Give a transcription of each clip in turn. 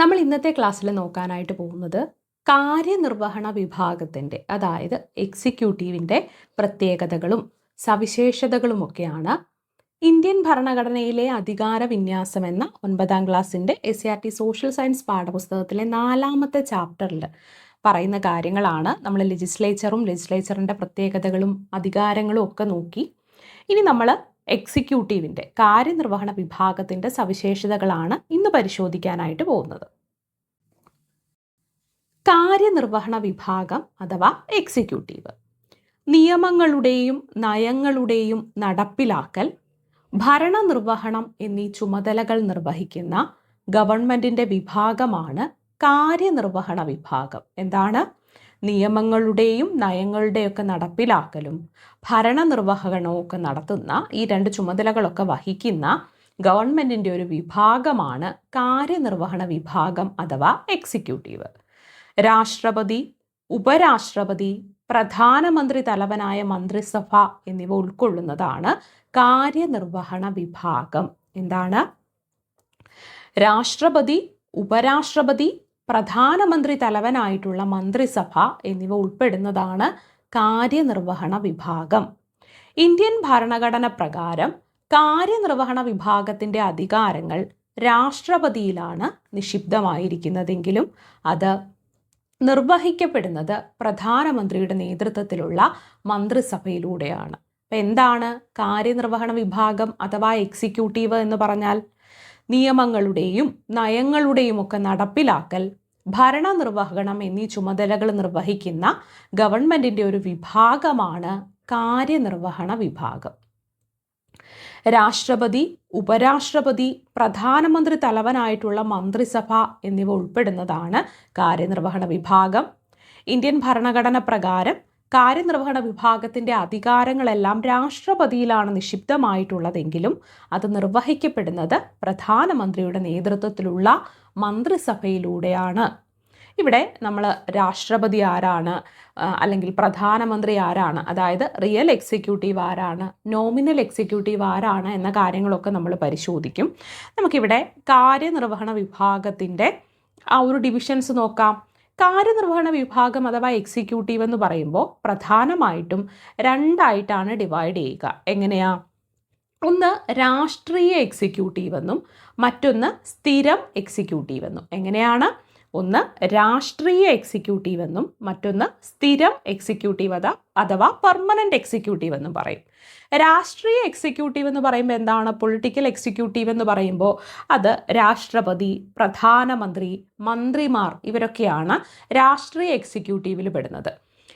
നമ്മൾ ഇന്നത്തെ ക്ലാസ്സിൽ നോക്കാനായിട്ട് പോകുന്നത് കാര്യനിർവഹണ വിഭാഗത്തിന്റെ അതായത് എക്സിക്യൂട്ടീവിന്റെ പ്രത്യേകതകളും സവിശേഷതകളുമൊക്കെയാണ് ഇന്ത്യൻ ഭരണഘടനയിലെ അധികാര വിന്യാസം എന്ന ഒൻപതാം ക്ലാസ്സിന്റെ S C R T social science പാഠപുസ്തകത്തിലെ നാലാമത്തെ ചാപ്റ്ററിൽ പറയുന്ന കാര്യങ്ങളാണ് നമ്മൾ ലെജിസ്ലേച്ചറും ലെജിസ്ലേച്ചറിന്റെ പ്രത്യേകതകളും അധികാരങ്ങളും ഒക്കെ നോക്കി. ഇനി നമ്മൾ എക്സിക്യൂട്ടീവിന്റെ കാര്യനിർവഹണ വിഭാഗത്തിന്റെ സവിശേഷതകളാണ് ഇന്ന് പരിശോധിക്കാനായിട്ട് പോകുന്നത്. കാര്യനിർവഹണ വിഭാഗം അഥവാ എക്സിക്യൂട്ടീവ്. നിയമങ്ങളുടെയും നയങ്ങളുടെയും നടപ്പിലാക്കൽ ഭരണനിർവഹണം എന്നീ ചുമതലകൾ നിർവഹിക്കുന്ന ഗവൺമെന്റിന്റെ വിഭാഗമാണ് കാര്യനിർവഹണ വിഭാഗം. എന്താണ്? നിയമങ്ങളുടെയും നയങ്ങളുടെയൊക്കെ നടപ്പിലാക്കലും ഭരണനിർവഹണവും ഒക്കെ നടത്തുന്ന ഈ രണ്ട് ചുമതലകളൊക്കെ വഹിക്കുന്ന ഗവൺമെന്റിന്റെ ഒരു വിഭാഗമാണ് കാര്യനിർവഹണ വിഭാഗം അഥവാ എക്സിക്യൂട്ടീവ്. രാഷ്ട്രപതി ഉപരാഷ്ട്രപതി പ്രധാനമന്ത്രി തലവനായ മന്ത്രിസഭ എന്നിവ ഉൾക്കൊള്ളുന്നതാണ് കാര്യനിർവഹണ വിഭാഗം. എന്താണ്? രാഷ്ട്രപതി ഉപരാഷ്ട്രപതി പ്രധാനമന്ത്രി തലവനായിട്ടുള്ള മന്ത്രിസഭ എന്നിവ ഉൾപ്പെടുന്നതാണ് കാര്യനിർവഹണ വിഭാഗം. ഇന്ത്യൻ ഭരണഘടന പ്രകാരം കാര്യനിർവഹണ വിഭാഗത്തിന്റെ അധികാരങ്ങൾ രാഷ്ട്രപതിയിലാണ് നിക്ഷിപ്തമായിരിക്കുന്നതെങ്കിലും അത് നിർവഹിക്കപ്പെടുന്നത് പ്രധാനമന്ത്രിയുടെ നേതൃത്വത്തിലുള്ള മന്ത്രിസഭയിലൂടെയാണ്. അപ്പം എന്താണ് കാര്യനിർവഹണ വിഭാഗം അഥവാ എക്സിക്യൂട്ടീവ് എന്ന് പറഞ്ഞാൽ? നിയമങ്ങളുടെയും നയങ്ങളുടെയും ഒക്കെ നടപ്പിലാക്കൽ ഭരണനിർവഹണം എന്നീ ചുമതലകൾ നിർവഹിക്കുന്ന ഗവൺമെന്റിന്റെ ഒരു വിഭാഗമാണ് കാര്യനിർവഹണ വിഭാഗം. രാഷ്ട്രപതി ഉപരാഷ്ട്രപതി പ്രധാനമന്ത്രി തലവനായിട്ടുള്ള മന്ത്രിസഭ എന്നിവ ഉൾപ്പെടുന്നതാണ് കാര്യനിർവഹണ വിഭാഗം. ഇന്ത്യൻ ഭരണഘടന പ്രകാരം കാര്യനിർവഹണ വിഭാഗത്തിന്റെ അധികാരങ്ങളെല്ലാം രാഷ്ട്രപതിയിലാണ് നിക്ഷിപ്തമായിട്ടുള്ളതെങ്കിലും അത് നിർവഹിക്കപ്പെടുന്നത് പ്രധാനമന്ത്രിയുടെ നേതൃത്വത്തിലുള്ള മന്ത്രിസഭയിലൂടെയാണ്. ഇവിടെ നമ്മൾ രാഷ്ട്രപതി ആരാണ് അല്ലെങ്കിൽ പ്രധാനമന്ത്രി ആരാണ് അതായത് റിയൽ എക്സിക്യൂട്ടീവ് ആരാണ് നോമിനൽ എക്സിക്യൂട്ടീവ് ആരാണ് എന്ന കാര്യങ്ങളൊക്കെ നമ്മൾ പരിശോധിക്കും. നമുക്കിവിടെ കാര്യനിർവഹണ വിഭാഗത്തിന്റെ ആ ഒരു ഡിവിഷൻസ് നോക്കാം. കാര്യനിർവഹണ വിഭാഗം അഥവാ എക്സിക്യൂട്ടീവ് എന്ന് പറയുമ്പോൾ പ്രധാനമായിട്ടും രണ്ടായിട്ടാണ് ഡിവൈഡ് ചെയ്യുക. എങ്ങനെയാ? ഒന്ന് രാഷ്ട്രീയ എക്സിക്യൂട്ടീവ് എന്നും മറ്റൊന്ന് സ്ഥിരം എക്സിക്യൂട്ടീവ് എന്നും. എങ്ങനെയാണ്? ഒന്ന് രാഷ്ട്രീയ എക്സിക്യൂട്ടീവ് എന്നും മറ്റൊന്ന് സ്ഥിരം എക്സിക്യൂട്ടീവ് അത അഥവാ പെർമനന്റ് എക്സിക്യൂട്ടീവ് എന്നും പറയും. രാഷ്ട്രീയ എക്സിക്യൂട്ടീവ് എന്ന് പറയുമ്പോൾ എന്താണ്? പൊളിറ്റിക്കൽ എക്സിക്യൂട്ടീവ് എന്ന് പറയുമ്പോൾ അത് രാഷ്ട്രപതി പ്രധാനമന്ത്രി മന്ത്രിമാർ ഇവരൊക്കെയാണ് രാഷ്ട്രീയ എക്സിക്യൂട്ടീവിൽ പെടുന്നത്.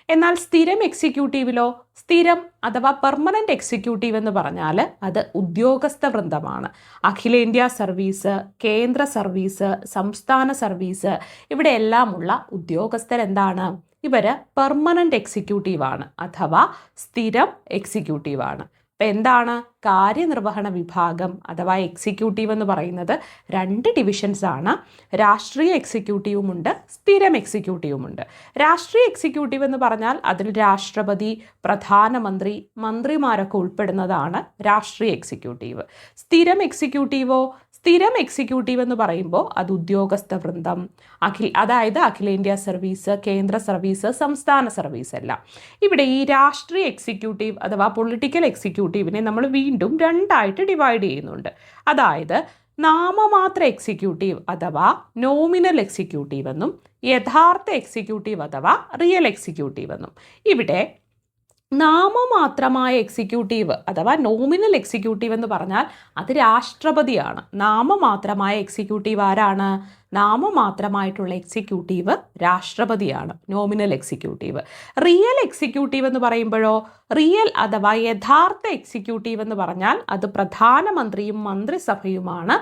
എന്നാൽ സ്ഥിരം എക്സിക്യൂട്ടീവിലോ സ്ഥിരം അഥവാ പെർമനന്റ് എക്സിക്യൂട്ടീവ് എന്ന് പറഞ്ഞാൽ അത് ഉദ്യോഗസ്ഥ വൃന്ദമാണ്. അഖിലേന്ത്യാ സർവീസ് കേന്ദ്ര സർവീസ് സംസ്ഥാന സർവീസ് ഇവിടെ എല്ലാമുള്ള ഉദ്യോഗസ്ഥരെന്താണ് ഇവർ പെർമനന്റ് എക്സിക്യൂട്ടീവാണ് അഥവാ സ്ഥിരം എക്സിക്യൂട്ടീവാണ് അപ്പം എന്താണ് കാര്യനിർവഹണ വിഭാഗം അഥവാ എക്സിക്യൂട്ടീവ് എന്ന് പറയുന്നത് രണ്ട് ഡിവിഷൻസ് ആണ്. രാഷ്ട്രീയ എക്സിക്യൂട്ടീവുമുണ്ട് സ്ഥിരം എക്സിക്യൂട്ടീവുമുണ്ട് രാഷ്ട്രീയ എക്സിക്യൂട്ടീവ് എന്ന് പറഞ്ഞാൽ അതിൽ രാഷ്ട്രപതി പ്രധാനമന്ത്രി മന്ത്രിമാരൊക്കെ ഉൾപ്പെടുന്നതാണ് രാഷ്ട്രീയ എക്സിക്യൂട്ടീവ് സ്ഥിരം എക്സിക്യൂട്ടീവോ സ്ഥിരം എക്സിക്യൂട്ടീവ് എന്ന് പറയുമ്പോൾ അത് ഉദ്യോഗസ്ഥ വൃന്ദം. അഖിൽ അതായത് അഖിലേന്ത്യാ സർവീസ് കേന്ദ്ര സർവീസ് സംസ്ഥാന സർവീസ് എല്ലാം. ഇവിടെ ഈ രാഷ്ട്രീയ എക്സിക്യൂട്ടീവ് അഥവാ പൊളിറ്റിക്കൽ എക്സിക്യൂട്ടീവിനെ നമ്മൾ വീണ്ടും രണ്ടായിട്ട് ഡിവൈഡ് ചെയ്യുന്നുണ്ട്. അതായത് നാമമാത്ര എക്സിക്യൂട്ടീവ് അഥവാ നോമിനൽ എക്സിക്യൂട്ടീവ് എന്നും യഥാർത്ഥ എക്സിക്യൂട്ടീവ് അഥവാ റിയൽ എക്സിക്യൂട്ടീവ് എന്നും. ഇവിടെ നാമമാത്രമായ എക്സിക്യൂട്ടീവ് അഥവാ നോമിനൽ എക്സിക്യൂട്ടീവ് എന്ന് പറഞ്ഞാൽ അത് രാഷ്ട്രപതിയാണ്. നാമമാത്രമായ എക്സിക്യൂട്ടീവ് ആരാണ്? നാമമാത്രമായിട്ടുള്ള എക്സിക്യൂട്ടീവ് രാഷ്ട്രപതിയാണ് നോമിനൽ എക്സിക്യൂട്ടീവ് റിയൽ എക്സിക്യൂട്ടീവ് എന്ന് പറയുമ്പോഴോ റിയൽ അഥവാ യഥാർത്ഥ എക്സിക്യൂട്ടീവ് എന്ന് പറഞ്ഞാൽ അത് പ്രധാനമന്ത്രിയും മന്ത്രിസഭയുമാണ്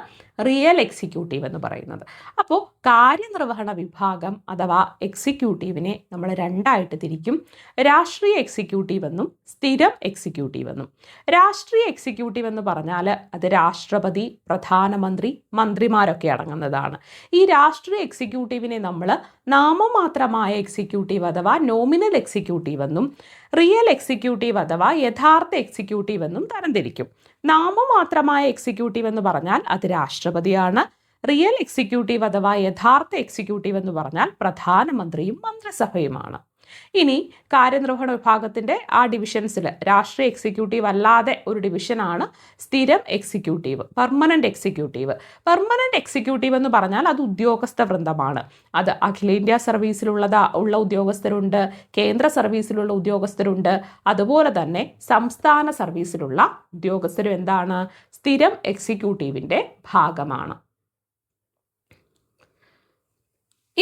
റിയൽ എക്സിക്യൂട്ടീവ് എന്ന് പറയുന്നത്. അപ്പോൾ കാര്യനിർവഹണ വിഭാഗം അഥവാ എക്സിക്യൂട്ടീവിനെ നമ്മൾ രണ്ടായിട്ട് തിരിക്കും. രാഷ്ട്രീയ എക്സിക്യൂട്ടീവ് എന്നും സ്ഥിരം എക്സിക്യൂട്ടീവ് എന്നും. രാഷ്ട്രീയ എക്സിക്യൂട്ടീവ് എന്ന് പറഞ്ഞാൽ അത് രാഷ്ട്രപതി പ്രധാനമന്ത്രി മന്ത്രിമാരൊക്കെ അടങ്ങുന്നതാണ്. ഈ രാഷ്ട്രീയ എക്സിക്യൂട്ടീവിനെ നമ്മൾ നാമമാത്രമായ എക്സിക്യൂട്ടീവ് അഥവാ നോമിനൽ എക്സിക്യൂട്ടീവ് എന്നും റിയൽ എക്സിക്യൂട്ടീവ് അഥവാ യഥാർത്ഥ എക്സിക്യൂട്ടീവ് എന്നും തരംതിരിക്കും. നാമമാത്രമായ എക്സിക്യൂട്ടീവ് എന്ന് പറഞ്ഞാൽ അത് രാഷ്ട്രപതിയാണ്. റിയൽ എക്സിക്യൂട്ടീവ് അഥവാ യഥാർത്ഥ എക്സിക്യൂട്ടീവ് എന്ന് പറഞ്ഞാൽ പ്രധാനമന്ത്രിയും മന്ത്രിസഭയുമാണ്. ഇനി കാര്യനിർവഹണ വിഭാഗത്തിന്റെ ആ ഡിവിഷൻസിൽ രാഷ്ട്രീയ എക്സിക്യൂട്ടീവ് അല്ലാതെ ഒരു ഡിവിഷനാണ് സ്ഥിരം executive permanent executive. Permanent executive എന്ന് പറഞ്ഞാൽ അത് ഉദ്യോഗസ്ഥ വൃന്ദമാണ്. അത് അഖിലേന്ത്യാ സർവീസിലുള്ളതാ ഉള്ള ഉദ്യോഗസ്ഥരുണ്ട് കേന്ദ്ര സർവീസിലുള്ള ഉദ്യോഗസ്ഥരുണ്ട് അതുപോലെ തന്നെ സംസ്ഥാന സർവീസിലുള്ള ഉദ്യോഗസ്ഥരും എന്താണ്? സ്ഥിരം എക്സിക്യൂട്ടീവിന്റെ ഭാഗമാണ്.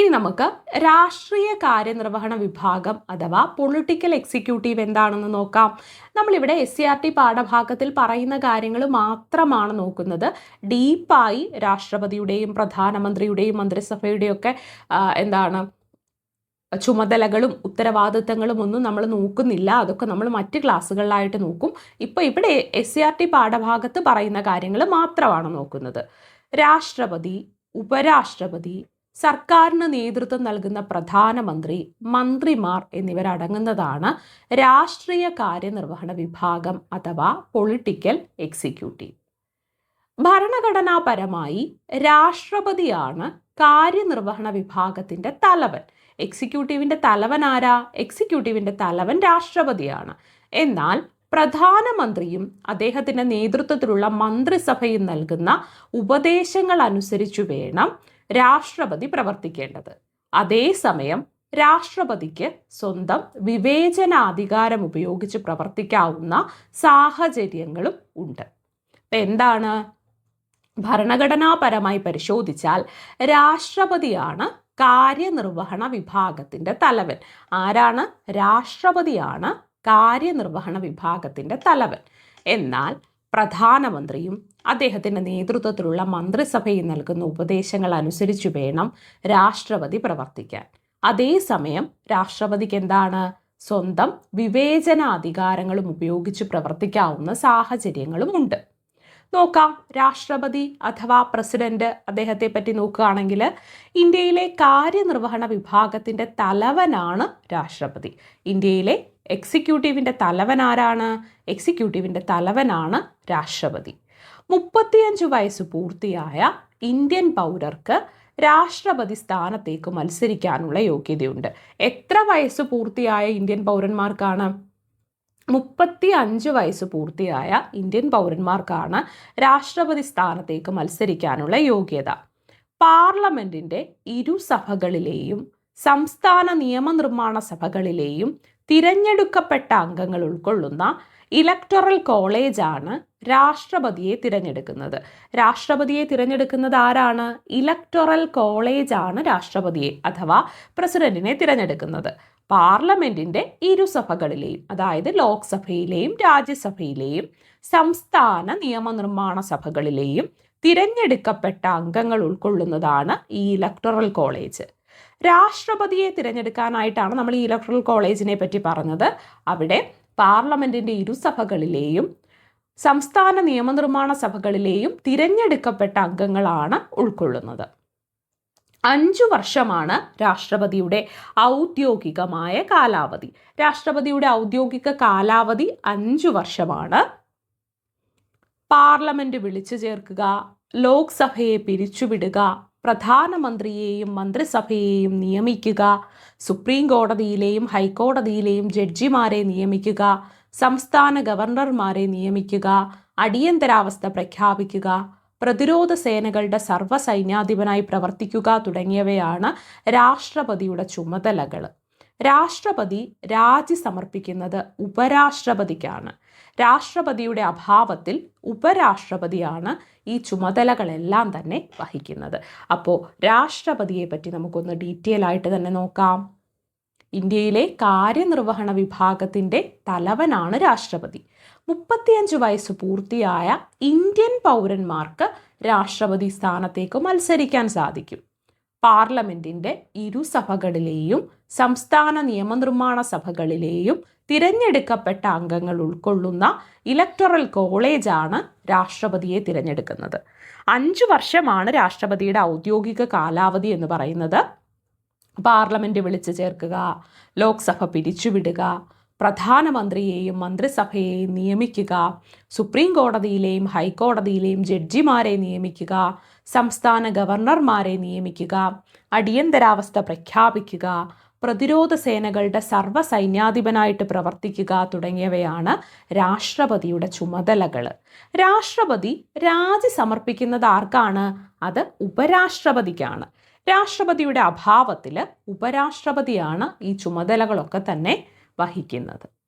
ഇനി നമുക്ക് രാഷ്ട്രീയ കാര്യനിർവഹണ വിഭാഗം അഥവാ പൊളിറ്റിക്കൽ എക്സിക്യൂട്ടീവ് എന്താണെന്ന് നോക്കാം. നമ്മളിവിടെ എസ് സി ആർ ടി പാഠഭാഗത്തിൽ പറയുന്ന കാര്യങ്ങൾ മാത്രമാണ് നോക്കുന്നത്. ഡീപ്പായി രാഷ്ട്രപതിയുടെയും പ്രധാനമന്ത്രിയുടെയും മന്ത്രിസഭയുടെയൊക്കെ എന്താണ് ചുമതലകളും ഉത്തരവാദിത്തങ്ങളും ഒന്നും നമ്മൾ നോക്കുന്നില്ല. അതൊക്കെ നമ്മൾ മറ്റ് ക്ലാസ്സുകളിലായിട്ട് നോക്കും. ഇപ്പോൾ ഇവിടെ എസ് സി ആർ ടി പാഠഭാഗത്ത് പറയുന്ന കാര്യങ്ങൾ മാത്രമാണ് നോക്കുന്നത്. രാഷ്ട്രപതി ഉപരാഷ്ട്രപതി സർക്കാരിന് നേതൃത്വം നൽകുന്ന പ്രധാനമന്ത്രി മന്ത്രിമാർ എന്നിവരടങ്ങുന്നതാണ് രാഷ്ട്രീയ കാര്യനിർവഹണ വിഭാഗം അഥവാ പൊളിറ്റിക്കൽ എക്സിക്യൂട്ടീവ്. ഭരണഘടനാപരമായി രാഷ്ട്രപതിയാണ് കാര്യനിർവഹണ വിഭാഗത്തിന്റെ തലവൻ. എക്സിക്യൂട്ടീവിന്റെ തലവൻ ആരാ? എക്സിക്യൂട്ടീവിന്റെ തലവൻ രാഷ്ട്രപതിയാണ്. എന്നാൽ പ്രധാനമന്ത്രിയും അദ്ദേഹത്തിന്റെ നേതൃത്വത്തിലുള്ള മന്ത്രിസഭയും നൽകുന്ന ഉപദേശങ്ങൾ അനുസരിച്ചു വേണം രാഷ്ട്രപതി പ്രവർത്തിക്കേണ്ടത്. അതേസമയം രാഷ്ട്രപതിക്ക് സ്വന്തം വിവേചനാധികാരം ഉപയോഗിച്ച് പ്രവർത്തിക്കാവുന്ന സാഹചര്യങ്ങളും ഉണ്ട്. എന്താണ്? ഭരണഘടനാപരമായി പരിശോധിച്ചാൽ രാഷ്ട്രപതിയാണ് കാര്യനിർവഹണ വിഭാഗത്തിന്റെ തലവൻ. ആരാണ്? രാഷ്ട്രപതിയാണ് കാര്യനിർവഹണ വിഭാഗത്തിന്റെ തലവൻ. എന്നാൽ പ്രധാനമന്ത്രിയും അദ്ദേഹത്തിന്റെ നേതൃത്വത്തിലുള്ള മന്ത്രിസഭയിൽ നൽകുന്ന ഉപദേശങ്ങൾ അനുസരിച്ച് വേണം രാഷ്ട്രപതി പ്രവർത്തിക്കാൻ. അതേസമയം രാഷ്ട്രപതിക്ക് എന്താണ്? സ്വന്തം വിവേചനാധികാരങ്ങളും ഉപയോഗിച്ച് പ്രവർത്തിക്കാവുന്ന സാഹചര്യങ്ങളും ഉണ്ട്. നോക്കാം. രാഷ്ട്രപതി അഥവാ പ്രസിഡന്റ് അദ്ദേഹത്തെ പറ്റി നോക്കുകയാണെങ്കിൽ ഇന്ത്യയിലെ കാര്യനിർവഹണ വിഭാഗത്തിന്റെ തലവനാണ് രാഷ്ട്രപതി. ഇന്ത്യയിലെ എക്സിക്യൂട്ടീവിന്റെ തലവൻ ആരാണ് എക്സിക്യൂട്ടീവിന്റെ തലവനാണ് രാഷ്ട്രപതി. മുപ്പത്തിയഞ്ച് വയസ്സ് പൂർത്തിയായ ഇന്ത്യൻ പൗരർക്ക് രാഷ്ട്രപതി സ്ഥാനത്തേക്ക് മത്സരിക്കാനുള്ള യോഗ്യതയുണ്ട്. എത്ര വയസ്സ് പൂർത്തിയായ ഇന്ത്യൻ പൗരന്മാർക്കാണ്? മുപ്പത്തി അഞ്ച് വയസ്സ് പൂർത്തിയായ ഇന്ത്യൻ പൗരന്മാർക്കാണ് രാഷ്ട്രപതി സ്ഥാനത്തേക്ക് മത്സരിക്കാനുള്ള യോഗ്യത. പാർലമെന്റിന്റെ ഇരുസഭകളിലെയും സംസ്ഥാന നിയമനിർമ്മാണ സഭകളിലെയും തിരഞ്ഞെടുക്കപ്പെട്ട അംഗങ്ങൾ ഉൾക്കൊള്ളുന്ന ഇലക്ടറൽ കോളേജാണ് രാഷ്ട്രപതിയെ തിരഞ്ഞെടുക്കുന്നത്. രാഷ്ട്രപതിയെ തിരഞ്ഞെടുക്കുന്നത് ആരാണ്? ഇലക്ടറൽ കോളേജാണ് രാഷ്ട്രപതിയെ അഥവാ പ്രസിഡന്റിനെ തിരഞ്ഞെടുക്കുന്നത്. പാർലമെന്റിന്റെ ഇരുസഭകളിലെയും അതായത് ലോക്സഭയിലെയും രാജ്യസഭയിലെയും സംസ്ഥാന നിയമനിർമ്മാണ സഭകളിലെയും തിരഞ്ഞെടുക്കപ്പെട്ട അംഗങ്ങൾ ഉൾക്കൊള്ളുന്നതാണ് ഈ ഇലക്ടറൽ കോളേജ്. രാഷ്ട്രപതിയെ തിരഞ്ഞെടുക്കാനായിട്ടാണ് നമ്മൾ ഈ ഇലക്ട്രൽ കോളേജിനെ പറ്റി പറഞ്ഞത്. അവിടെ പാർലമെന്റിന്റെ ഇരുസഭകളിലെയും സംസ്ഥാന നിയമനിർമ്മാണ സഭകളിലെയും തിരഞ്ഞെടുക്കപ്പെട്ട അംഗങ്ങളാണ് ഉൾക്കൊള്ളുന്നത്. അഞ്ചു വർഷമാണ് രാഷ്ട്രപതിയുടെ ഔദ്യോഗികമായ കാലാവധി. രാഷ്ട്രപതിയുടെ ഔദ്യോഗിക കാലാവധി അഞ്ചു വർഷമാണ്. പാർലമെന്റ് വിളിച്ചു ചേർക്കുക ലോക്സഭയെ പിരിച്ചുവിടുക പ്രധാനമന്ത്രിയെയും മന്ത്രിസഭയെയും നിയമിക്കുക സുപ്രീം കോടതിയിലെയും ഹൈക്കോടതിയിലെയും ജഡ്ജിമാരെ നിയമിക്കുക സംസ്ഥാന ഗവർണർമാരെ നിയമിക്കുക അടിയന്തരാവസ്ഥ പ്രഖ്യാപിക്കുക പ്രതിരോധ സേനകളുടെ സർവസൈന്യാധിപനായി പ്രവർത്തിക്കുക തുടങ്ങിയവയാണ് രാഷ്ട്രപതിയുടെ ചുമതലകൾ. രാഷ്ട്രപതി രാജി സമർപ്പിക്കുന്നത് ഉപരാഷ്ട്രപതിക്കാണ്. രാഷ്ട്രപതിയുടെ അഭാവത്തിൽ ഉപരാഷ്ട്രപതിയാണ് ഈ ചുമതലകളെല്ലാം തന്നെ വഹിക്കുന്നത്. അപ്പോൾ രാഷ്ട്രപതിയെ പറ്റി നമുക്കൊന്ന് ഡീറ്റെയിൽ ആയിട്ട് തന്നെ നോക്കാം. ഇന്ത്യയിലെ കാര്യനിർവഹണ വിഭാഗത്തിന്റെ തലവനാണ് രാഷ്ട്രപതി. മുപ്പത്തിയഞ്ച് വയസ്സ് പൂർത്തിയായ ഇന്ത്യൻ പൗരന്മാർക്ക് രാഷ്ട്രപതി സ്ഥാനത്തേക്ക് മത്സരിക്കാൻ സാധിക്കും. പാർലമെന്റിന്റെ ഇരുസഭകളിലെയും സംസ്ഥാന നിയമനിർമ്മാണ സഭകളിലെയും തിരഞ്ഞെടുക്കപ്പെട്ട അംഗങ്ങൾ ഉൾക്കൊള്ളുന്ന ഇലക്ടറൽ കോളേജാണ് രാഷ്ട്രപതിയെ തിരഞ്ഞെടുക്കുന്നത്. അഞ്ചു വർഷമാണ് രാഷ്ട്രപതിയുടെ ഔദ്യോഗിക കാലാവധി എന്ന് പറയുന്നത്. പാർലമെന്റ് വിളിച്ചു ചേർക്കുക ലോക്സഭ പിരിച്ചുവിടുക പ്രധാനമന്ത്രിയെയും മന്ത്രിസഭയെയും നിയമിക്കുക സുപ്രീം കോടതിയിലെയും ഹൈക്കോടതിയിലെയും ജഡ്ജിമാരെ നിയമിക്കുക സംസ്ഥാന ഗവർണർമാരെ നിയമിക്കുക അടിയന്തരാവസ്ഥ പ്രഖ്യാപിക്കുക പ്രതിരോധ സേനകളുടെ സർവസൈന്യാധിപനായിട്ട് പ്രവർത്തിക്കുക തുടങ്ങിയവയാണ് രാഷ്ട്രപതിയുടെ ചുമതലകൾ. രാഷ്ട്രപതി രാജി സമർപ്പിക്കുന്നത് ആർക്കാണ്? അത് ഉപരാഷ്ട്രപതിക്കാണ്. രാഷ്ട്രപതിയുടെ അഭാവത്തിൽ ഉപരാഷ്ട്രപതിയാണ് ഈ ചുമതലകളൊക്കെ തന്നെ വഹിക്കുന്നത്.